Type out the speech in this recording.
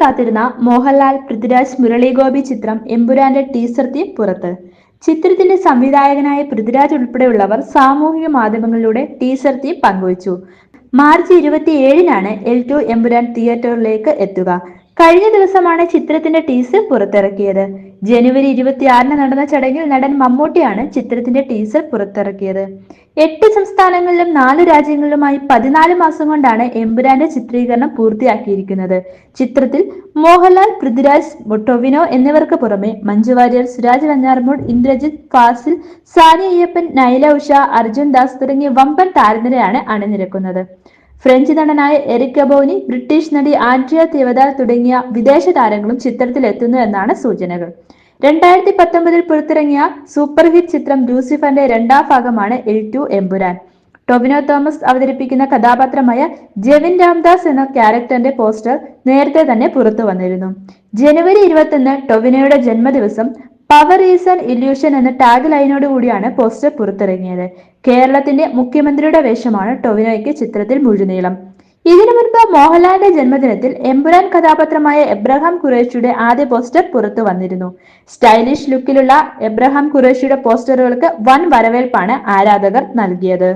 കാത്തിരുന്ന മോഹൻലാൽ പൃഥ്വിരാജ് മുരളീഗോപി ചിത്രം എമ്പുരാന്റെ teaser theme പുറത്ത്. ചിത്രത്തിന്റെ സംവിധായകനായ പൃഥ്വിരാജ് ഉൾപ്പെടെയുള്ളവർ സാമൂഹിക മാധ്യമങ്ങളിലൂടെ ടീസർ തീം പങ്കുവച്ചു. മാർച്ച് ഇരുപത്തിയേഴിനാണ് എൽ ടു എമ്പുരാൻ തിയേറ്ററിലേക്ക് എത്തുക. കഴിഞ്ഞ ദിവസമാണ് ചിത്രത്തിന്റെ ടീസർ പുറത്തിറക്കിയത്. ജനുവരി ഇരുപത്തിയാറിന് നടന്ന ചടങ്ങിൽ നടൻ മമ്മൂട്ടിയാണ് ചിത്രത്തിന്റെ ടീസർ പുറത്തിറക്കിയത്. എട്ട് സംസ്ഥാനങ്ങളിലും നാല് രാജ്യങ്ങളിലുമായി പതിനാല് മാസം കൊണ്ടാണ് എമ്പുരാന്റെ ചിത്രീകരണം പൂർത്തിയാക്കിയിരിക്കുന്നത്. ചിത്രത്തിൽ മോഹൻലാൽ പൃഥ്വിരാജ് ടൊവിനോ എന്നിവർക്ക് പുറമെ മഞ്ജു വാര്യർ സുരാജ് വഞ്ഞാർമൂട് ഇന്ദ്രജിത് ഫാസിൽ സാനി അയ്യപ്പൻ നൈല ഉഷ അർജുൻ ദാസ് തുടങ്ങിയ വമ്പൻ താരനിരയാണ് അണിനിരക്കുന്നത്. ഫ്രഞ്ച് നടനായ എറിക് കബോനി ബ്രിട്ടീഷ് നടി ആൻഡ്രിയ തിവദ തുടങ്ങിയ വിദേശ താരങ്ങളും ചിത്രത്തിൽ എത്തുന്നു എന്നാണ് സൂചനകൾ. രണ്ടായിരത്തി പത്തൊമ്പതിൽ പുറത്തിറങ്ങിയ സൂപ്പർ ഹിറ്റ് ചിത്രം ലൂസിഫറിന്റെ രണ്ടാം ഭാഗമാണ് എൽ ടു എമ്പുരാൻ. ടൊവിനോ തോമസ് അവതരിപ്പിക്കുന്ന കഥാപാത്രമായ ജെവിൻ രാംദാസ് എന്ന ക്യാരക്ടറിന്റെ പോസ്റ്റർ നേരത്തെ തന്നെ പുറത്തു വന്നിരുന്നു. ജനുവരി ഇരുപത്തൊന്ന് ടൊവിനോയുടെ ജന്മദിവസം പവർ ഈസ് ആൻ ഇല്യൂഷൻ എന്ന ടാഗ് ലൈനോട് കൂടിയാണ് പോസ്റ്റർ പുറത്തിറങ്ങിയത്. കേരളത്തിന്റെ മുഖ്യമന്ത്രിയുടെ വേഷമാണ് ടൊവിനോയ്ക്ക് ചിത്രത്തിൽ മുഴുനീളം. ഇതിനു മുൻപ് മോഹൻലാലിന്റെ ജന്മദിനത്തിൽ എമ്പുരാൻ കഥാപാത്രമായ എബ്രഹാം ഖുറേഷിയുടെ ആദ്യ പോസ്റ്റർ പുറത്തു വന്നിരുന്നു. സ്റ്റൈലിഷ് ലുക്കിലുള്ള എബ്രഹാം ഖുറേഷിയുടെ പോസ്റ്ററുകൾക്ക് വൻ വരവേൽപ്പാണ് ആരാധകർ നൽകിയത്.